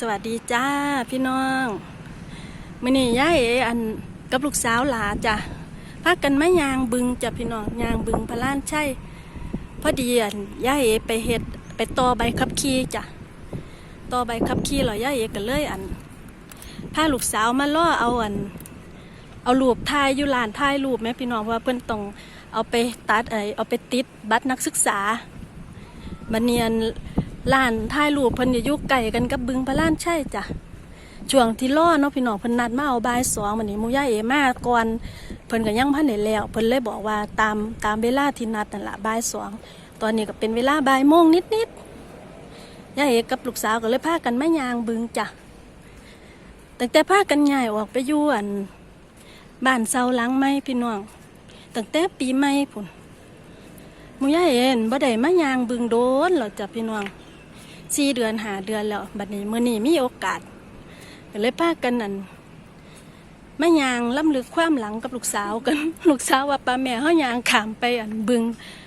สวัสดีจ้าพี่น้องมื่อนี้ย่าเออันกับลูกสาวหลาจ้ะพากันมายางบึงจ้ะพี่น้องยางบึงพะล้านใช่พอดีอันย่าเอไปเฮ็ดไปต่อใบขับขี่จ้ะต่อใบขับขี่หรอย่าเอก็เลยอันพาลูกสาวมาล่อเอาอัน เอารูปถ่ายอยู่ลานถ่ายรูปแม่พี่น้องว่าเพิ่นต้องเอาไปตัดไอเอาไปติดบัตรนักศึกษาบันเนียน ลานถ่ายรูปเพิ่นอยู่ไก่กันกับบึงพระล้านใช่จ้ะช่วงที่ล่อเนาะพี่น้องเพิ่นนัดมาเอาบ่ายสองวันนี้มูย่าเอมาก่อนเพิ่นก็ยังพันได้แล้วเพิ่นเลยบอกว่าตามตามเวลาที่นัดนั่นละบ่ายสองตอนนี้ก็เป็นเวลาบ่ายโมงนิดๆย่าเอกับลูกสาวก็เลยพากันมายางบึงจ้ะตั้งแต่พากันย้ายออกไปยู่อันบ้านเซาหลังไม้พี่น้องตั้งแต่ปีใหม่พุ่นมูย่าเอ็นบ่ได้มายางบึงโดนหรอกจ้ะพี่น้อง สี่เดือนหาเดือนแล้ว บัดนี้มื้อนี้มีโอกาสก็เลยพากันนั่นมายางล้ำลึกความหลังกับลูกสาวกัน ลูกสาวว่าป้าแม่เฮายางขามไปอันบึง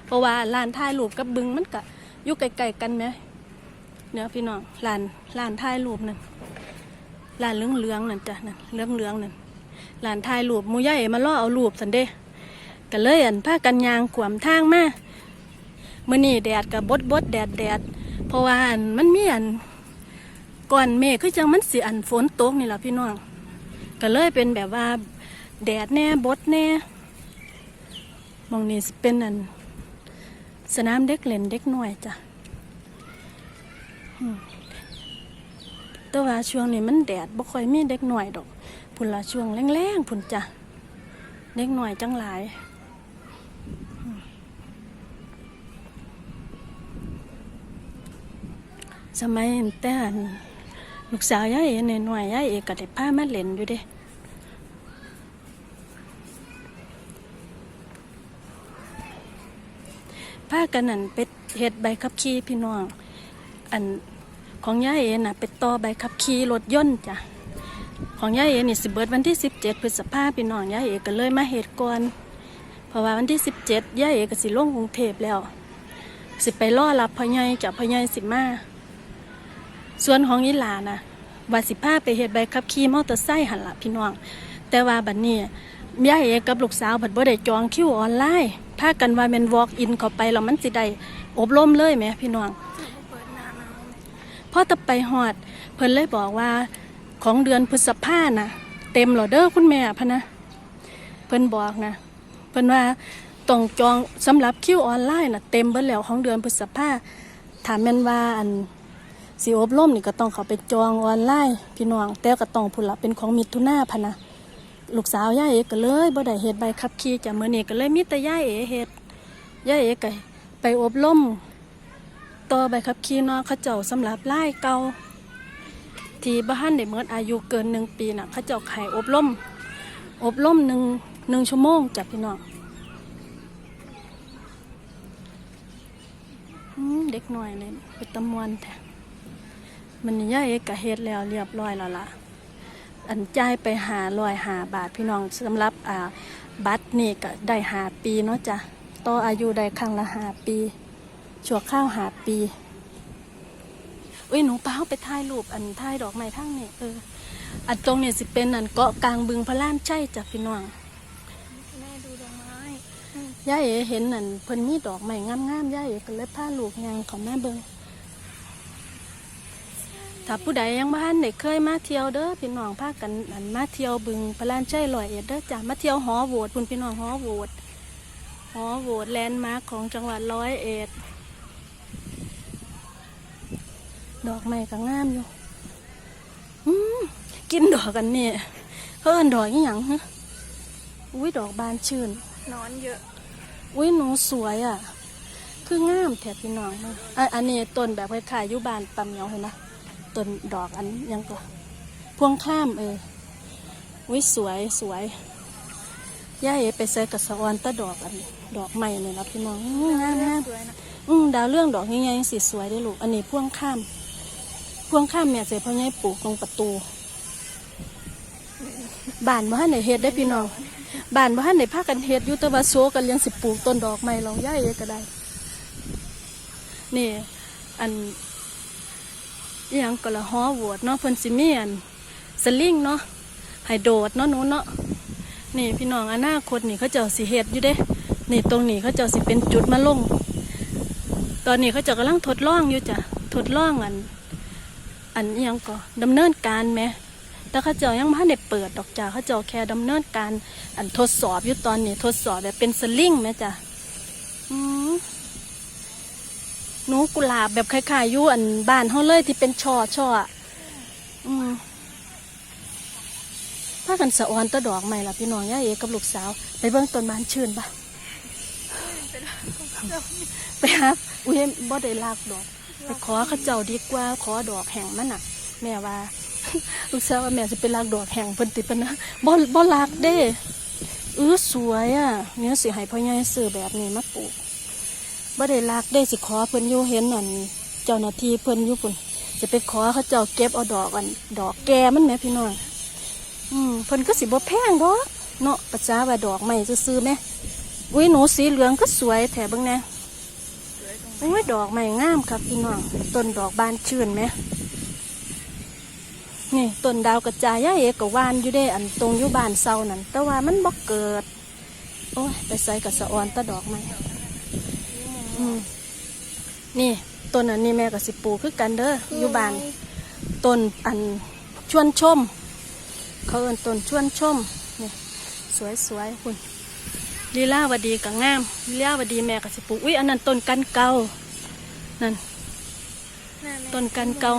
เพราะว่าลานถ่ายรูปกับบึงมันก็อยู่ไกลๆกันแหมเนี่ยพี่น้องลานลานถ่ายรูปนั่นลานเหลืองๆนั่นจ้ะนั่นเหลืองๆนั่นลานถ่ายรูปมูใหญ่มาล่อเอารูปสันเด้ก็เลยอันผ้ากันยางขวมทางมามื่อนี้แดดกับบดบดแดดแดด เพราะว่าอันมันมีอันก่อนเมฆคือจังมันสิอันฝนตกนี่แหละพี่น้องก็เลยเป็นแบบว่าแดดแน่บดแน่มองนี้สิเป็นอัน สนามเด็กเล่นเด็กหน่อยจ้ะแต่ว่าช่วงนี้มันแดดบ่ค่อยมีเด็กหน่อยดอกพุ่นละช่วงแรงๆพุ่นจ้ะเล็กหน่อยจังหลาย สมัยแต่นลูกสาวยายเอ๋หน่อยๆยายเอ๋ก็ได้พามาเล่นอยู่เด้พากันนั่นไปเฮ็ดใบขับขี่พี่น้อง อันของยายเอ๋น่ะไปต่อใบขับขี่รถยนต์จ้ะของย่าเอ๋นี่สิเบิดวันที่ 17 พฤษภาพี่น้องย่าเอก็เลยมาเหตุก่อนเพราะว่าวันที่ 17ย่าเอก็สิลงกรุงเทพแล้ว สิไปรอรับพ่อใหญ่จากพ่อใหญ่สิมา ส่วนของอีหลานะว่าสิพาไปเฮ็ดใบขับขี่มอเตอร์ไซค์หันละพี่น้อง แต่ว่าบัดนี้ย่าเอกับลูกสาวบัดบ่ได้จองคิวออนไลน์พากันว่าแม่น walk in เข้าไปแล้วมันสิได้อบรมเลยแหมพี่น้องพอตะไปหอด เพิ่นเลยบอกว่าของเดือนพฤษภาน่ะ เต็มหรอเด้อคุณแม่พะนะ เพิ่นบอกนะเพิ่นว่าต้องจองสำหรับคิวออนไลน์น่ะเต็มเบิดแล้วของเดือนพฤษภาถามแม่นว่าอัน สิอบรมนี่ก็ต้องเขาไปจองออนไลน์พี่น้อง แต่ก็ต้องพุ่นละเป็นของมิถุนาพะนะลูกสาวย่าเอก็เลยบ่ได้เฮ็ดใบขับขี่จากมื้อนี้ก็เลยมีแต่ย่าเอเฮ็ดย่าเอก็ไปอบรมต่อใบขับขี่นาะเขาเจ้าสำหรับไล่เก่าที่บ้านได้เมื่ออายุเกินหนึ่งปีน่ะเขาเจ้าไข่อบรมอบรมหนึ่งหนึ่งชั่วโมงจ้ะพี่น้องเด็กหน่อยเลยเป็นตะมวนแท้ มันย่าเอกก็เฮ็ดแล้วเรียบร้อยแล้วล่ะ อันจ่ายไปหาลอยหาบาทพี่น้องสำหรับอ่าบัตรนี่ก็ได้หาปีเนาะจ้ะต่ออายุได้ครั้งละหาปีชั่วข้าวหาปีอุ้ยหนูเป้าไปถ่ายรูปอันถ่ายดอกไม้ทั้งนี่เอออันตรงนี่สิเป็นอันเกาะกลางบึงพระล้านใช่จ้ะพี่น้องแม่ดูดอกไม้ย่าเอ๋เห็นนั่นเพิ่นมีดอกไม้งามๆย่าเอ๋ก็เลยพาลูกยางเขามาเบิ่ง ถ้าผู้ใดยังบ้านได้เคยมาเที่ยวเด้อพี่น้องพากันอันมาเที่ยวบึงพระล้านใช่ลอยเอ็ดเด้อจ้ะมาเที่ยวหอโหวตพุ่นพี่น้องหอโหวตหอโหวตแลนด์มาร์คของจังหวัดร้อยเอ็ดดอกไม้ก็งามอยู่อืมกินดอกกันเนี่ยเพิ่นดอกอีหยังฮะอุ้ยดอกบานชื่นนอนเยอะ อุ้ยหนูสวยอะ คืองามแถบพี่น้องเนาะอะอันนี้ต้นแบบคล้ายๆอยู่บ้านปำเหมียวเห็นนะ ต้นดอกอันยังก็พวงข้ามเอออุ้ยสวยสวยย่าเอไปใส่กระสะออนตะดอกอันดอกใหม่เลยนะพี่น้องอื้องามงามสวยนะอืมดาวเรื่องดอกง่ายๆสีสวยได้ลูกอันนี้พ่วงข้าม พ่วงข้ามแม่ยเสียพ่อใหญ่ปลูกตรงประตูบ้านบ้านไหนเฮ็ดได้พี่น้องบ้านบ้านไหนพากันเฮ็ดอยู่ต่ว่าโซกันยังสิปลูกต้นดอกไม้เราย่าเอก็ได้ นี่ อัน ยังก็ละฮอโหวดเนาะเพิ่นสิเมีอันสลิงเนาะให้โดดเนาะหนูเนาะนี่พี่น้องอนาคตนี่เขาเจ้าสิเฮ็ดอยู่เด้ นี่ตรงนี้เขาเจ้าสิเป็นจุดมาลง ตอนนี้เขาเจ้ากำลังทดลองอยู่จ้ะทดลองอัน อันยังก็ดำเนินการแหมแต่เขาเจ้ายังไม่ได้เปิดดอกจ้ะเขาเจ้าแค่ดำเนินการ อันทดสอบอยู่ตอนนี้ทดสอบแบบเป็นสลิงแหมจ้ะอืม หนูกุหลาบแบบคล้ายๆอยู่อันบ้านเขาเลยที่เป็นช่อช่ออะอืมถ้ากันสะออนตะดอกใหม่ล่ะพี่น้องย่าเอกับลูกสาว ไปเบิ่งต้นบานชื่นปะไปครับอุ้ยบ่ได้ลากดอก ไปขอเขาเจ้าดีกว่า ขอดอกแห่งมันน่ะ แม่ว่าลูกสาวว่าแม่จะไปลากดอกแห่งเพิ่นติปะนะบ่บ่ลากเด้เออสวยอะเนี่ยสิให้พ่อใหญ่ซื้อแบบนี้มาปลูก บ่ได้ลากได้สิขอเพิ่นอยู่เห็นนั่นเจ้าหน้าที่เพิ่นอยู่พุ่นจะไปขอเขาเจ้าเก็บเอาดอกอัน ดอกแกมันแม่พี่น้องอืมเพิ่นก็สิบ่แพงดอกเนาะประจาว่าดอกใหม่ซื้อๆแหม่อุ้ยหนูสีเหลืองก็สวยแถเบิ่งแน่โอ้ยดอกใหม่งามครับพี่น้องต้นดอกบานชื่นไหมนี่ต้นดาวกระจายย่าเอกกวานอยู่ได้อันตรงอยู่บ้านเซานั่นแต่ว่ามันบ่เกิด โอ้ยไปใส่กับสะออนตะดอกใหม อืมนี่ต้นอันนี้แม่กับสิปลูกคือกันเด้ออยู่บ้านต้นอันชวนชม เขาเอิ้นต้นชวนชมนี่สวยๆคุณลีลาวดีกับงามลีลาวดีแม่กับสิปลูกอุ้ยอันนั้นต้นกันเกานั่นแม่แม่ต้นกันเกา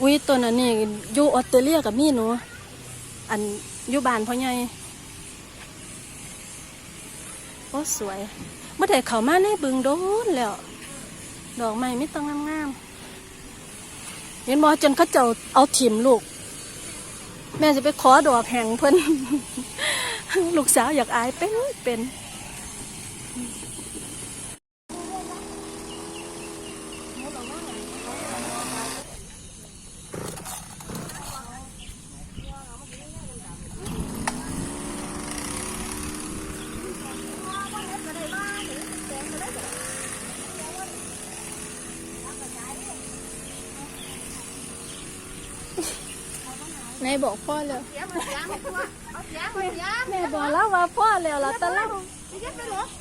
อุ้ยต้นอันนี้อยู่ออสเตรเลียกับมีหนูอันอยู่บ้านพ่อใหญ่ โอ้สวยเมื่อแต่เขามาในบึงโดนแล้ว ดอกไม้ไม่ต้องงามๆเห็นบอจนเขาเจ้าเอาถิ่มลูก แม่จะไปขอดอกแห่งเพิ่นลูกสาวอยากอายเป็นเป็น ไหนบอกพ่อเลยแม่บอกแล้วว่าพ่อแล้วล่ะแต่ละ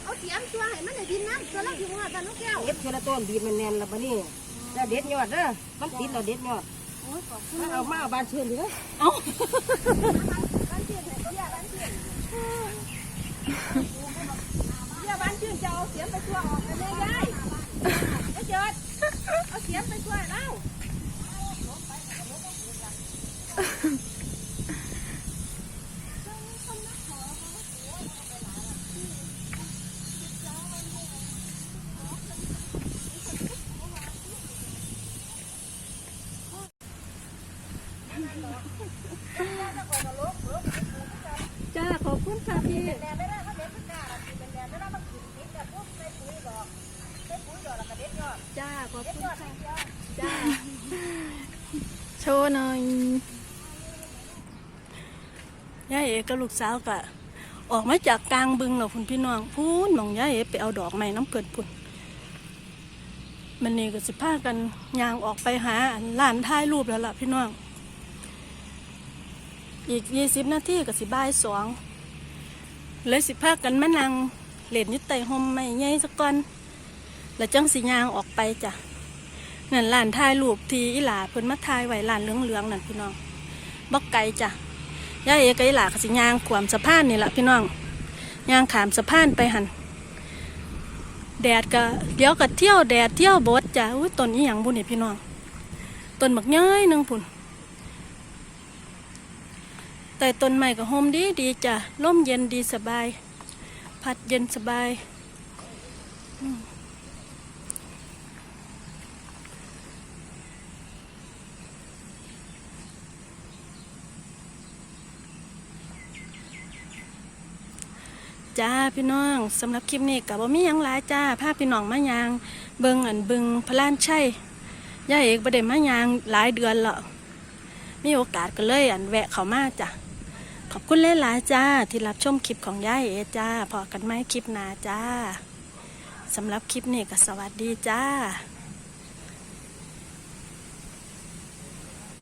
เอาเสียมตัวให้มันได้ดินน้ำตัวละอยู่หัวตาลูกแก้วเด็ดเทละต้นบีบมันแน่นแล้วบัดนี้แล้วเด็ดยอดเด้อมันติดแล้วเด็ดยอดมาเอามาเอาบานเชิญดีเด้อเอ้า เดี๋ยวบ้านชื่นจะเอาเสียมไปตัวออกกันแม่ยายไอ้เจิดเอาเสียมไปตัวเล่า จ้าขอบคุณค่ะพี่จ้าขอบคุณค่ะจ้า โชว์หน่อยย่าเอ๋กับลูกสาวกะออกมาจากกลางบึงเนาะคุณพี่น้องพูนน้องย่าเอ๋ไปเอาดอกไม้น้ำเปิดพุ่นมันนี่ก็สิพากันยางออกไปหาอันร้านถ่ายรูปแล้วล่ะพี่น้อง อีกยี่สิบนาทีก็สิบ่ายสองเลยสิพากันมานั่งเหล่นยึดไตหมไม่ใหญ่สักก่อนแล้วจังสิยางออกไปจ้ะ นั่นร้านถ่ายรูปทีอีหลาเพิ่นมาถ่ายไว้ร้านเหลืองๆนั่นพี่น้องบอกไกลจ้ะย่าเอกับอีหลาก็สิยางขวามสะพานนี่แหละพี่น้องยางขามสะพานไปหันแดดก็เดี๋ยวก็เที่ยวแดดเที่ยวบดจ้ะอุ้ยต้นอีหยังบุญนี่พี่น้องต้นบักย้อยนึงพุ่นแต่ต้นใหม่ก็โฮมดีดีจ้ะร่มเย็นดีสบาย พัดเย็นสบาย จ้าพี่น้องสำหรับคลิปนี้กับบ่มียังหลายจ้าภาพพี่น้องมายาง เบิงอันเบิงพระลานชัยย่าเอกประเด็มายางหลายเดือนและมีโอกาสก็เลยอันแวะเขามาจ้ะขอบคุณหลายๆจ้า ที่รับชมคลิปของย่ายเอจ้าพอกันไหมคลิปหนาจ้าสำหรับคลิปนี้ก็สวัสดีจ้า